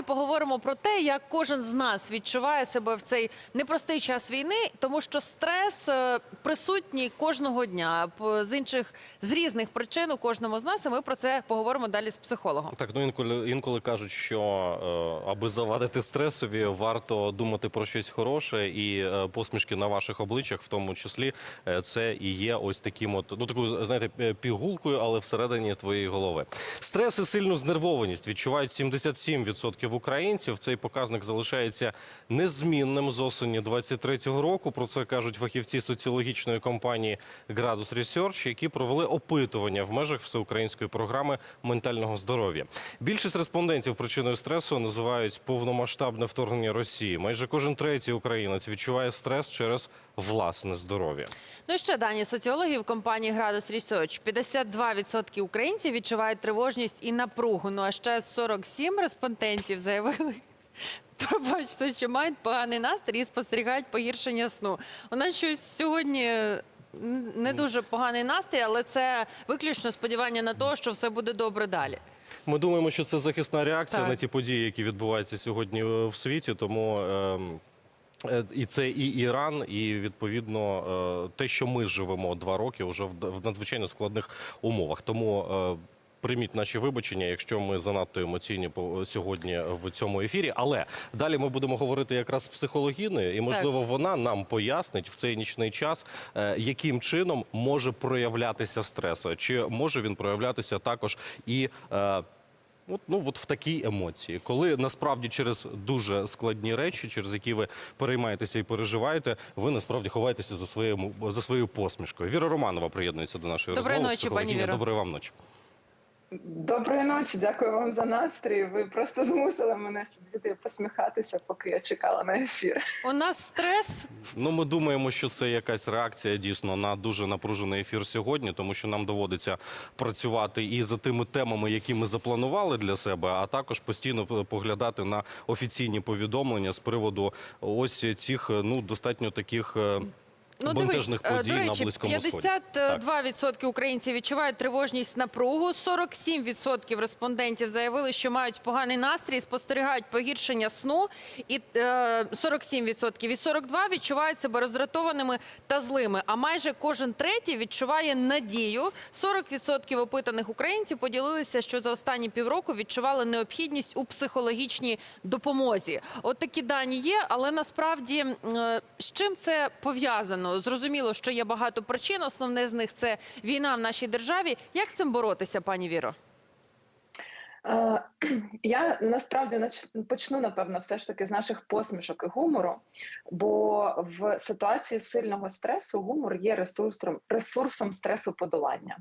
далі поговоримо про те, як кожен з нас відчуває себе в цей непростий час війни, тому що стрес е, присутній кожного дня з інших з різних причин у кожному з нас. І ми про це поговоримо далі з психологом. Так, ну інколи інколи кажуть, що е, аби завадити стресові, варто думати про щось хороше, і е, посмішки на ваших обличчях, в тому числі, це і є ось таким, от ну такою, знаєте, пігулкою, але всередині твоєї голови. Стрес і сильну знервованість відчувають 77% українців. Цей показник залишається незмінним з осені 23-го року. Про це кажуть фахівці соціологічної компанії Градус Research, які провели опитування в межах всеукраїнської програми ментального здоров'я. Більшість респондентів причиною стресу називають повномасштабне вторгнення Росії. Майже кожен третій українець відчуває стрес через власне здоров'я. Ну і ще дані соціологів компанії Градус Research. 52% українців відчувають тривожність і напругу. Ну а ще 47 респондентів заявили. Пробачте, що мають поганий настрій і спостерігають погіршення сну. У нас щось сьогодні не дуже поганий настрій, але це виключно сподівання на те, що все буде добре далі. Ми думаємо, що це захисна реакція Так. на ті події, які відбуваються сьогодні е, в світі. Тому ем, е, і це і Іран, і відповідно е, те, що ми живемо два роки, вже в, в надзвичайно складних умовах. Тому. е, Прийміть наші вибачення, якщо ми занадто емоційні сьогодні в цьому ефірі. Але далі ми будемо говорити якраз з психологіною, і можливо вона нам пояснить в цей нічний час, е, яким чином може проявлятися стрес, чи може він проявлятися також і. е, От, ну от в такій емоції, коли насправді через дуже складні речі, через які ви переймаєтеся і переживаєте, ви насправді ховаєтеся за своєю за своєю посмішкою. Віра Романова приєднується до нашої Доброї розмови. ночі, пані. Віро. Доброї вам ночі. Доброї ночі, дякую вам за настрій. Ви просто змусили мене сидіти посміхатися, поки я чекала на ефір. У нас стрес. Ну, ми думаємо, що це якась реакція дійсно на дуже напружений ефір сьогодні, тому що нам доводиться працювати і за тими темами, які ми запланували для себе, а також постійно поглядати на офіційні повідомлення з приводу ось цих ну достатньо таких. Е, Ну, дивись, бентежних е, подій до на речі, Близькому Сході. 52% українців відчувають тривожність напругу. 47% респондентів заявили, що мають поганий настрій, спостерігають погіршення сну. І е, 47% і 42% відчувають себе роздратованими та злими. А майже кожен третій відчуває надію. 40% опитаних українців поділилися, що за останні півроку відчували необхідність у психологічній допомозі. От такі дані є, але насправді е, з чим це пов'язано? Зрозуміло, що є багато причин. Основне з них це війна в нашій державі. Як з цим боротися, пані Віро? Е, Я насправді почну, напевно, все ж таки з наших посмішок і гумору, бо в ситуації сильного стресу гумор є ресурсом, ресурсом стресу подолання.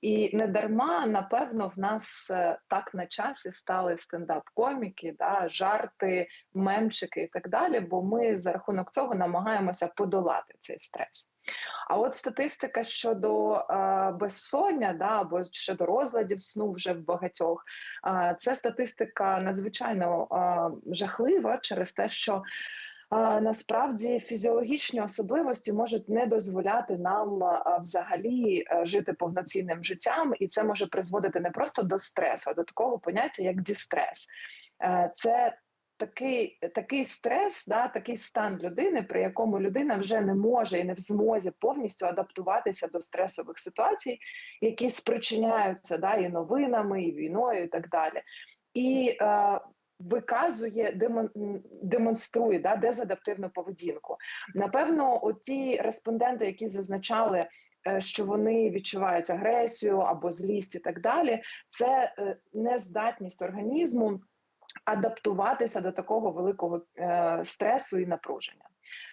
І не дарма, напевно, в нас е, так на часі стали стендап-коміки, да, жарти, мемчики і так далі, бо ми за рахунок цього намагаємося подолати цей стрес. А от статистика щодо е, безсоння, да, або щодо розладів сну вже в багатьох, е, це статистика надзвичайно е, жахлива через те, що е, насправді фізіологічні особливості можуть не дозволяти нам е, взагалі е, жити повноцінним життям, і це може призводити не просто до стресу, а до такого поняття як дістрес. Це такий, такий стрес, да, такий стан людини, при якому людина вже не може і не в змозі повністю адаптуватися до стресових ситуацій, які спричиняються да, і новинами, і війною, і так далі. І е, виказує, демон, демонструє да, дезадаптивну поведінку. Напевно, оті респонденти, які зазначали, е, що вони відчувають агресію або злість і так далі, це е, нездатність організму адаптуватися до такого великого е, стресу і напруження.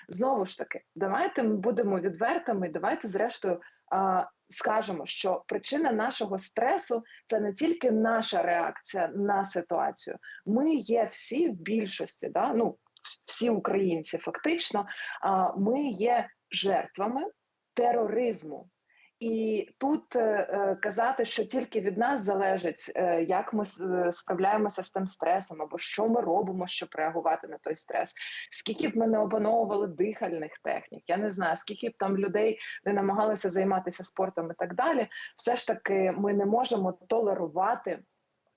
Знову ж таки, давайте ми будемо відвертими. Давайте, зрештою, е, скажемо, що причина нашого стресу це не тільки наша реакція на ситуацію. Ми є всі в більшості, да? ну всі українці, фактично, е, ми є жертвами тероризму. І тут е, е, казати, що тільки від нас залежить, е, як ми справляємося з тим стресом, або що ми робимо, щоб реагувати на той стрес. Скільки б ми не опановували дихальних технік, я не знаю, скільки б там людей не намагалися займатися спортом і так далі, все ж таки ми не можемо толерувати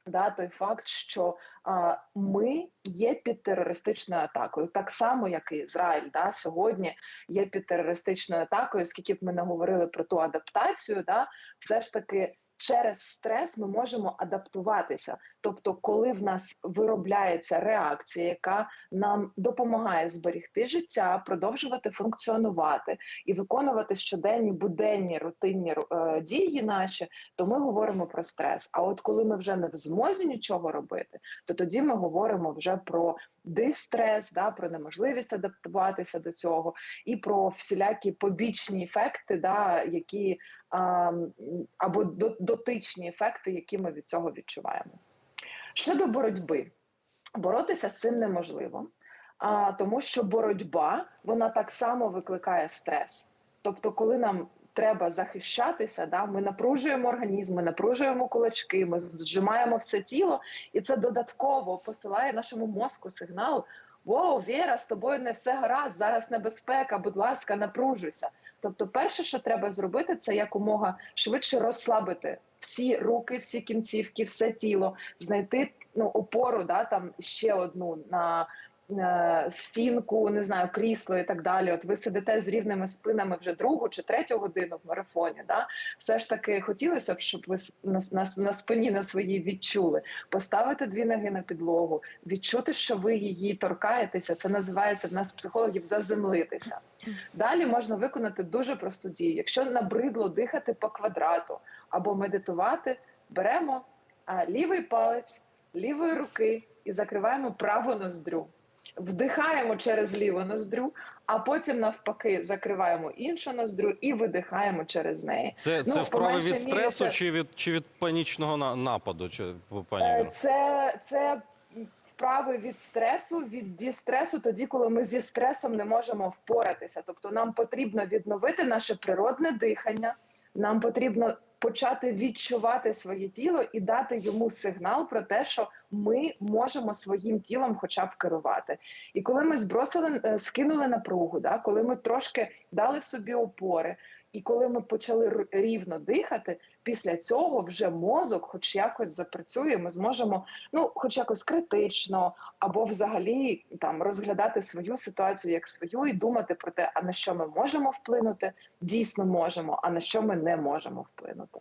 Да, той факт, що а, ми є під терористичною атакою, так само як і Ізраїль, да, сьогодні є під терористичною атакою, скільки б ми не говорили про ту адаптацію, да, все ж таки через стрес ми можемо адаптуватися. Тобто, коли в нас виробляється реакція, яка нам допомагає зберегти життя, продовжувати функціонувати і виконувати щоденні буденні рутинні е, дії наші, то ми говоримо про стрес. А от коли ми вже не в змозі нічого робити, то тоді ми говоримо вже про дистрес, да, про неможливість адаптуватися до цього, і про всілякі побічні ефекти, да, які а, або до- дотичні ефекти, які ми від цього відчуваємо. Щодо боротьби, боротися з цим неможливо, а, тому що боротьба вона так само викликає стрес. Тобто, коли нам треба захищатися, да, ми напружуємо організм, ми напружуємо кулачки, ми зжимаємо все тіло, і це додатково посилає нашому мозку сигнал. Воу, Віра, з тобою не все гаразд, зараз небезпека, будь ласка, напружуйся. Тобто, перше, що треба зробити, це якомога швидше розслабити всі руки, всі кінцівки, все тіло, знайти ну, опору, да, там ще одну на стінку, не знаю, крісло і так далі. От ви сидите з рівними спинами вже другу чи третю годину в марафоні. Да? Все ж таки хотілося б, щоб ви на, на, на спині на своїй відчули, поставити дві ноги на підлогу, відчути, що ви її торкаєтеся. Це називається в нас психологів заземлитися. Далі можна виконати дуже просту дію. Якщо набридло дихати по квадрату або медитувати, беремо лівий палець лівої руки і закриваємо праву ноздрю. Вдихаємо через ліву ноздрю, а потім навпаки закриваємо іншу ноздрю і видихаємо через неї. Це, Ну, це вправи від мірі стресу це- чи від чи від панічного на- нападу? Чи пані Е, Це, це вправи від стресу, від дістресу, тоді, коли ми зі стресом не можемо впоратися. Тобто нам потрібно відновити наше природне дихання, нам потрібно почати відчувати своє тіло і дати йому сигнал про те, що ми можемо своїм тілом хоча б керувати. І коли ми збросили, е, скинули напругу, да, коли ми трошки дали собі опори, і коли ми почали рівно дихати, після цього вже мозок, хоч якось запрацює, ми зможемо, ну, хоч якось критично, або взагалі там розглядати свою ситуацію як свою і думати про те, а на що ми можемо вплинути, дійсно можемо, а на що ми не можемо вплинути.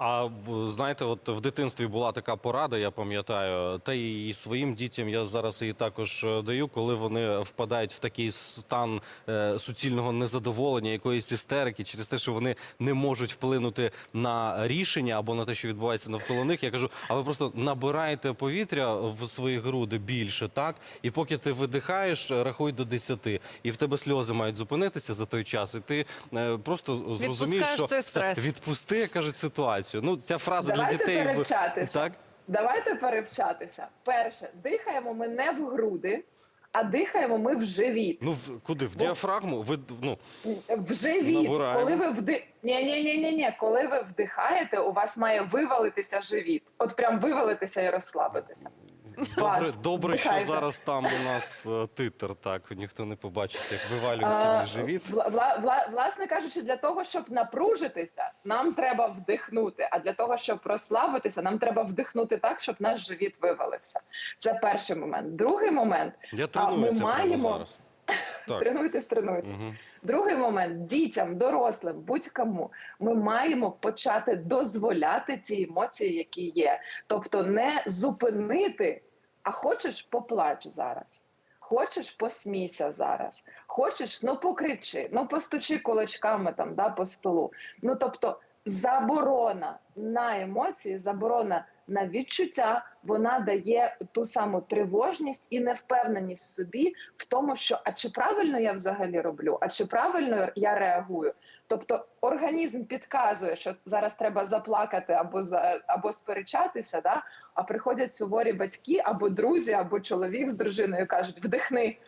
А знаєте, от в дитинстві була така порада, я пам'ятаю, та і своїм дітям я зараз її також е, даю, коли вони впадають в такий стан е, суцільного незадоволення, якоїсь істерики, через те, що вони не можуть вплинути на рішення або на те, що відбувається навколо них. Я кажу, а ви просто набираєте повітря в свої груди більше, так? І поки ти видихаєш, рахуй до 10. І в тебе сльози мають зупинитися за той час, і ти е, просто зрозумієш, що все, стрес. відпусти, кажуть, ситуацію. Ну, ця фраза Давайте для дітей. перевчатися. Так? Давайте перевчатися. Перше, дихаємо ми не в груди, а дихаємо ми в живіт. Ну, в- куди? В діафрагму? Ви, ну, В живіт, Набираємо. коли ви вди... ні, ні, ні, ні, ні. Коли ви вдихаєте, у вас має вивалитися живіт. От прям вивалитися і розслабитися. Добре, добре що зараз там у нас е, титр, так, ніхто не побачить, як вивалюється мій живіт. вла- вла- вла- власне кажучи, для того, щоб напружитися, нам треба вдихнути. А для того, щоб розслабитися, нам треба вдихнути так, щоб наш живіт вивалився. Це перший момент. Другий момент Я тренуюся прямо маємо- зараз. Так. тренуйтесь, тренуйтесь. Угу. Другий момент дітям, дорослим, будь-кому ми маємо почати дозволяти ті емоції, які є. Тобто не зупинити, а хочеш поплач зараз. Хочеш, посмійся зараз. Хочеш, ну покричи, ну постучи кулачками там да, по столу. Ну тобто, заборона на емоції, заборона на відчуття, вона дає ту саму тривожність і невпевненість в собі в тому, що а чи правильно я взагалі роблю, а чи правильно я реагую. Тобто організм підказує, що зараз треба заплакати або за або сперечатися, да? а приходять суворі батьки або друзі, або чоловік з дружиною кажуть: вдихни.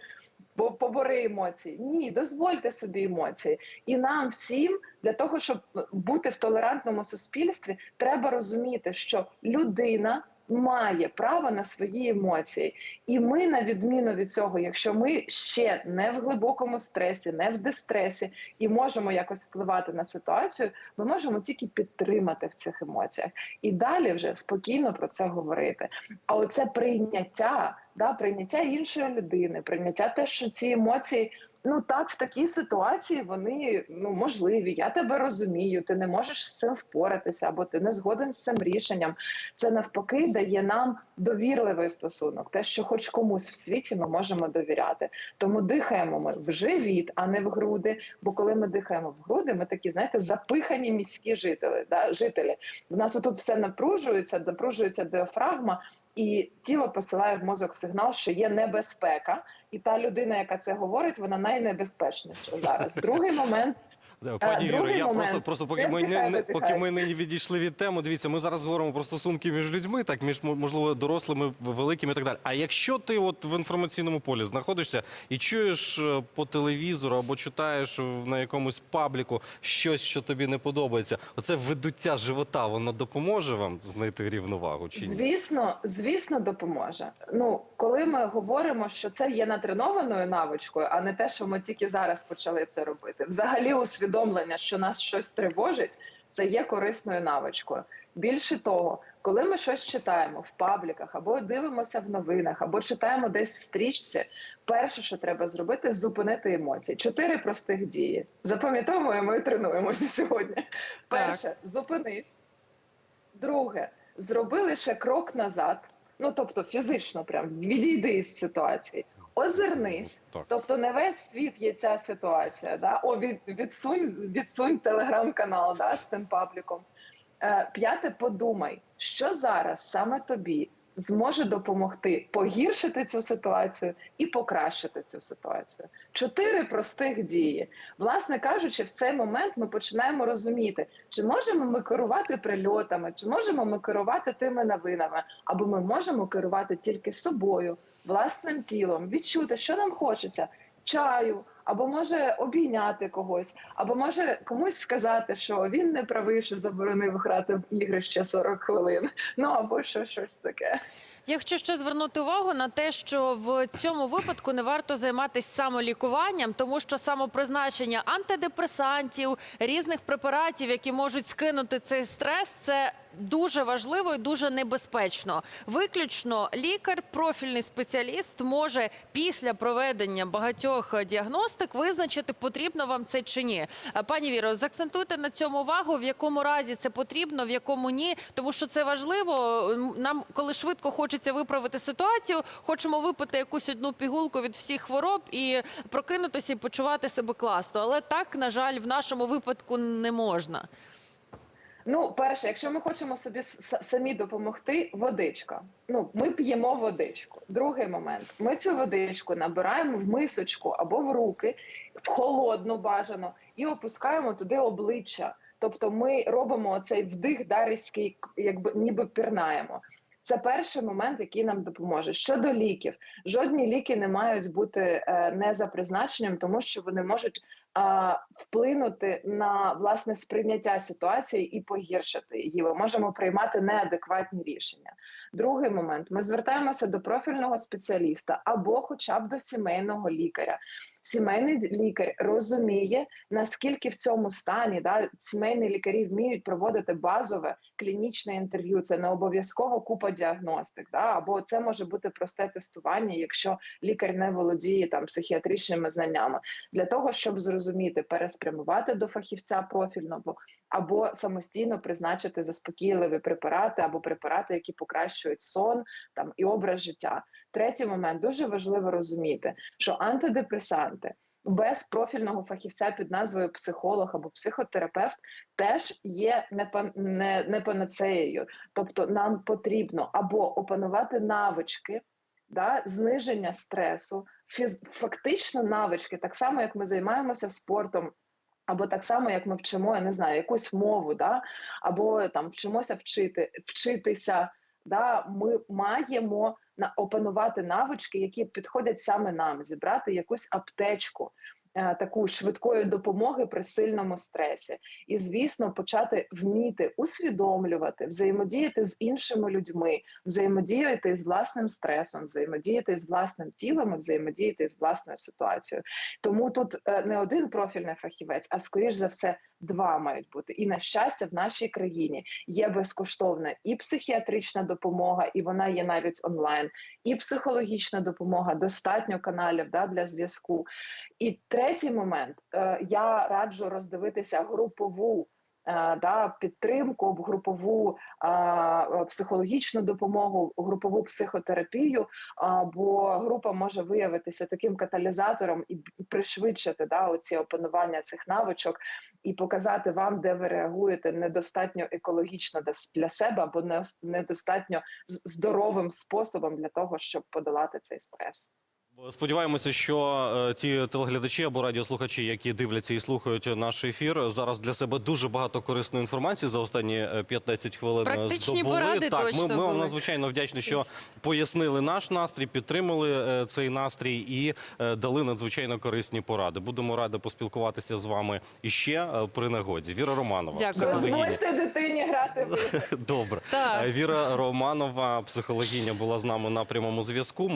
Бо побори емоції. Ні, дозвольте собі емоції. І нам всім для того, щоб бути в толерантному суспільстві, треба розуміти, що людина має право на свої емоції. І ми, на відміну від цього, якщо ми ще не в глибокому стресі, не в дистресі і можемо якось впливати на ситуацію, ми можемо тільки підтримати в цих емоціях і далі вже спокійно про це говорити. А оце прийняття, да, прийняття іншої людини, прийняття те, що ці емоції. Ну так, в такій ситуації вони ну можливі. Я тебе розумію. Ти не можеш з цим впоратися, або ти не згоден з цим рішенням. Це навпаки дає нам довірливий стосунок, те, що хоч комусь в світі ми можемо довіряти. Тому дихаємо ми в живіт, а не в груди. Бо коли ми дихаємо в груди, ми такі, знаєте, запихані міські жителі. Да, жителі. В нас отут все напружується, напружується діафрагма, і тіло посилає в мозок сигнал, що є небезпека. І та людина, яка це говорить, вона найнебезпечніша зараз. Другий момент Пані Віро, я момент. просто, просто поки ми не, не поки ми не відійшли від теми. Дивіться, ми зараз говоримо про стосунки між людьми, так між мо- можливо дорослими, великими і так далі. А якщо ти от в інформаційному полі знаходишся і чуєш е, по телевізору або читаєш в- на якомусь пабліку щось, що тобі не подобається, оце видуття живота, воно допоможе вам знайти рівновагу чи ні? Звісно, звісно, допоможе. Ну, коли ми говоримо, що це є натренованою навичкою, а не те, що ми тільки зараз почали це робити. Взагалі, усвідомлення, що нас щось тривожить, це є корисною навичкою. Більше того, коли ми щось читаємо в пабліках, або дивимося в новинах, або читаємо десь в стрічці, перше, що треба зробити, зупинити емоції. Чотири простих дії. Запам'ятовуємо і тренуємося сьогодні. Перше, зупинись. Друге, зроби лише крок назад. Ну тобто фізично, прям відійди із ситуації. Озирнись, Так. тобто не весь світ є ця ситуація. Да? О, від, відсунь, відсунь телеграм-канал да, з тим пабліком. Е, п'яте, подумай, що зараз саме тобі зможе допомогти погіршити цю ситуацію і покращити цю ситуацію. Чотири простих дії. Власне кажучи, в цей момент ми починаємо розуміти, чи можемо ми керувати прильотами, чи можемо ми керувати тими новинами, або ми можемо керувати тільки собою, власним тілом, відчути, що нам хочеться. Чаю, або може обійняти когось, або може комусь сказати, що він не правий, що заборонив грати в ігри ще 40 хвилин. Ну або що щось таке. Я хочу ще звернути увагу на те, що в цьому випадку не варто займатися самолікуванням, тому що самопризначення антидепресантів, різних препаратів, які можуть скинути цей стрес, це дуже важливо і дуже небезпечно. Виключно лікар, профільний спеціаліст може після проведення багатьох діагностик визначити, потрібно вам це чи ні. Пані Віро, заакцентуйте на цьому увагу, в якому разі це потрібно, в якому ні, тому що це важливо. Нам, коли швидко хочеться виправити ситуацію, хочемо випити якусь одну пігулку від всіх хвороб і прокинутися і почувати себе класно. Але так, на жаль, в нашому випадку не можна. Ну, перше, якщо ми хочемо собі самі допомогти, водичка. Ну, ми п'ємо водичку. Другий момент: ми цю водичку набираємо в мисочку або в руки, в холодну бажано, і опускаємо туди обличчя. Тобто, ми робимо оцей вдих даризький, якби ніби пірнаємо. Це перший момент, який нам допоможе. Щодо ліків, жодні ліки не мають бути е, не за призначенням, тому що вони можуть вплинути на власне сприйняття ситуації і погіршити її. Ми можемо приймати неадекватні рішення. Другий момент: ми звертаємося до профільного спеціаліста або, хоча б до сімейного лікаря. Сімейний лікар розуміє, наскільки в цьому стані да, сімейні лікарі вміють проводити базове клінічне інтерв'ю. Це не обов'язково купа діагностик, да, або це може бути просте тестування, якщо лікар не володіє там психіатричними знаннями, для того, щоб зрозуміти, переспрямувати до фахівця профільного або самостійно призначити заспокійливі препарати або препарати, які покращують сон там і образ життя. Третій момент дуже важливо розуміти, що антидепресанти без профільного фахівця під назвою психолог або психотерапевт теж є не, пан- не, не панацеєю. Тобто нам потрібно або опанувати навички. Да, зниження стресу, фіз, фактично навички, так само як ми займаємося спортом, або так само, як ми вчимо, я не знаю, якусь мову, да, або там вчимося вчити, вчитися. Да, ми маємо опанувати навички, які підходять саме нам, зібрати якусь аптечку таку швидкої допомоги при сильному стресі, і звісно, почати вміти усвідомлювати, взаємодіяти з іншими людьми, взаємодіяти з власним стресом, взаємодіяти з власним тілом, і взаємодіяти з власною ситуацією. Тому тут е, не один профільний фахівець, а скоріш за все два мають бути. І на щастя, в нашій країні є безкоштовна і психіатрична допомога, і вона є навіть онлайн, і психологічна допомога, достатньо каналів да, для зв'язку. І третій момент е, я раджу роздивитися групову. Е, Да, підтримку, групову психологічну допомогу, групову психотерапію, бо група може виявитися таким каталізатором і пришвидшити да, оці опанування цих навичок і показати вам, де ви реагуєте недостатньо екологічно для себе або недостатньо здоровим способом для того, щоб подолати цей стрес. Сподіваємося, що е, ті телеглядачі або радіослухачі, які дивляться і слухають наш ефір, зараз для себе дуже багато корисної інформації за останні е, 15 хвилин Практичні здобули. поради так, точно ми, ми були. надзвичайно вдячні, що пояснили наш настрій, підтримали е, цей настрій і е, дали надзвичайно корисні поради. Будемо раді поспілкуватися з вами іще е, при нагоді. Віра Романова, Дякую. Дозвольте дитині грати в. Добре. Так. Е, Віра Романова, психологиня, була з нами на прямому зв'язку.